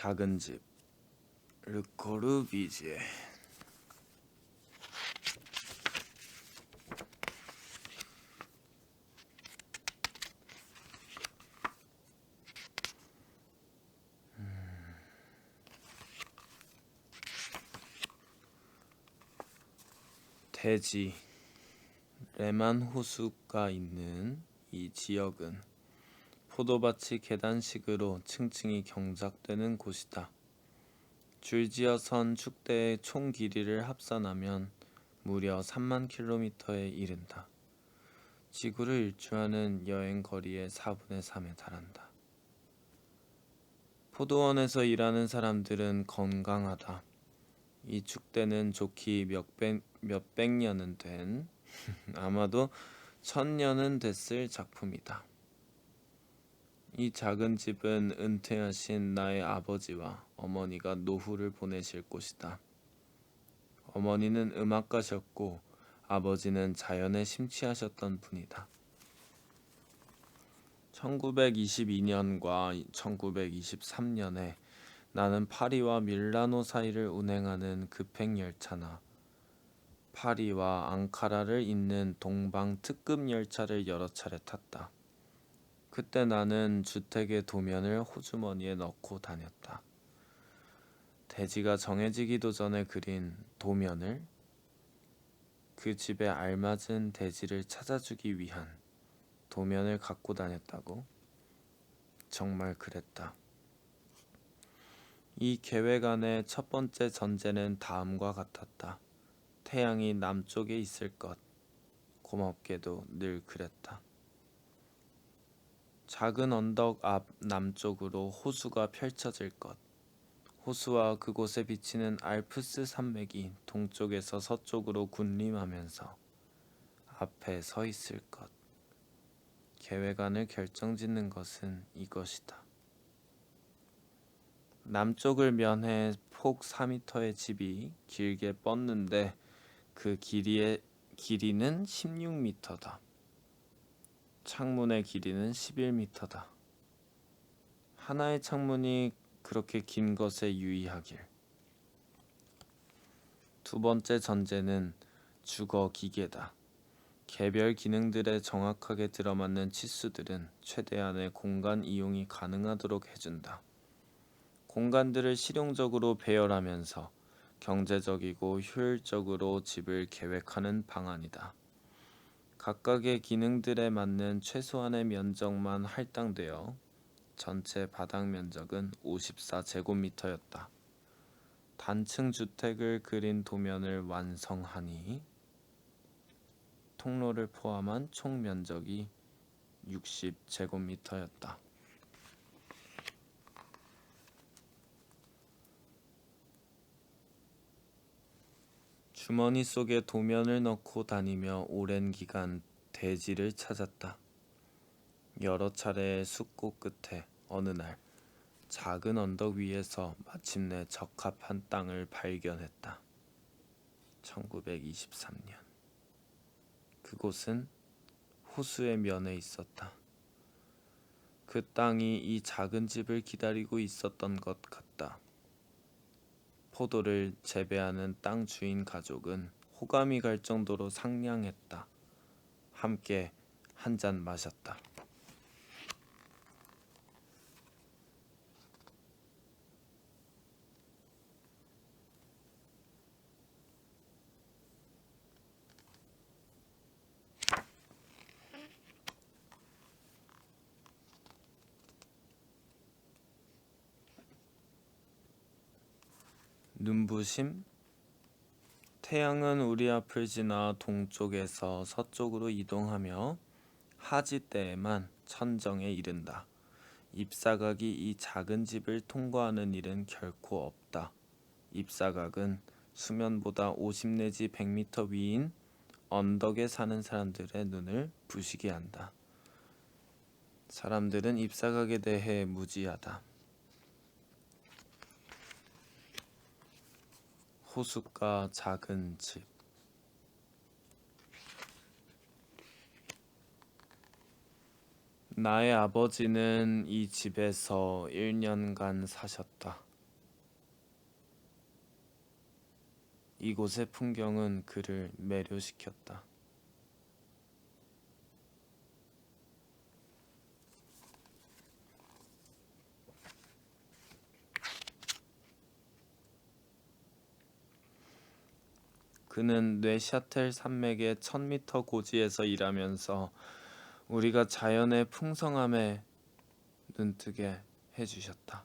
작은 집 르코르비제 대지 레만 호수가 있는 이 지역은 포도밭이 계단식으로 층층이 경작되는 곳이다. 줄지어 선 축대의 총 길이를 합산하면 무려 3만 킬로미터에 이른다. 지구를 일주하는 여행 거리의 4분의 3에 달한다. 포도원에서 일하는 사람들은 건강하다. 이 축대는 좋기 몇백, 몇백 년은 된 아마도 천 년은 됐을 작품이다. 이 작은 집은 은퇴하신 나의 아버지와 어머니가 노후를 보내실 곳이다. 어머니는 음악가셨고 아버지는 자연에 심취하셨던 분이다. 1922년과 1923년에 나는 파리와 밀라노 사이를 운행하는 급행 열차나 파리와 앙카라를 잇는 동방 특급 열차를 여러 차례 탔다. 그때 나는 주택의 도면을 호주머니에 넣고 다녔다. 대지가 정해지기도 전에 그린 도면을 그 집에 알맞은 대지를 찾아주기 위한 도면을 갖고 다녔다고? 정말 그랬다. 이 계획 안의 첫 번째 전제는 다음과 같았다. 태양이 남쪽에 있을 것. 고맙게도 늘 그랬다. 작은 언덕 앞 남쪽으로 호수가 펼쳐질 것. 호수와 그곳에 비치는 알프스 산맥이 동쪽에서 서쪽으로 군림하면서 앞에 서 있을 것. 계획안을 결정짓는 것은 이것이다. 남쪽을 면해 폭 4m의 집이 길게 뻗는데 그 길이의 길이는 16m다. 창문의 길이는 11m다. 하나의 창문이 그렇게 긴 것에 유의하길. 두 번째 전제는 주거 기계다. 개별 기능들에 정확하게 들어맞는 치수들은 최대한의 공간 이용이 가능하도록 해준다. 공간들을 실용적으로 배열하면서 경제적이고 효율적으로 집을 계획하는 방안이다. 각각의 기능들에 맞는 최소한의 면적만 할당되어 전체 바닥 면적은 54제곱미터였다. 단층 주택을 그린 도면을 완성하니 통로를 포함한 총 면적이 60제곱미터였다. 주머니 속에 도면을 넣고 다니며 오랜 기간 대지를 찾았다. 여러 차례의 숙고 끝에 어느 날 작은 언덕 위에서 마침내 적합한 땅을 발견했다. 1923년. 그곳은 호수의 면에 있었다. 그 땅이 이 작은 집을 기다리고 있었던 것 같다. 포도를 재배하는 땅 주인 가족은 호감이 갈 정도로 상냥했다. 함께 한 잔 마셨다. 눈부심 태양은 우리 앞을 지나 동쪽에서 서쪽으로 이동하며 하지 때에만 천정에 이른다. 잎사각이 이 작은 집을 통과하는 일은 결코 없다. 잎사각은 수면보다 50 내지 100m 위인 언덕에 사는 사람들의 눈을 부시게 한다. 사람들은 잎사각에 대해 무지하다. 호숫가 작은 집 나의 아버지는 이 집에서 1년간 사셨다. 이곳의 풍경은 그를 매료시켰다. 그는 뇌샤텔 산맥의 1000m 고지에서 일하면서 우리가 자연의 풍성함에 눈뜨게 해주셨다.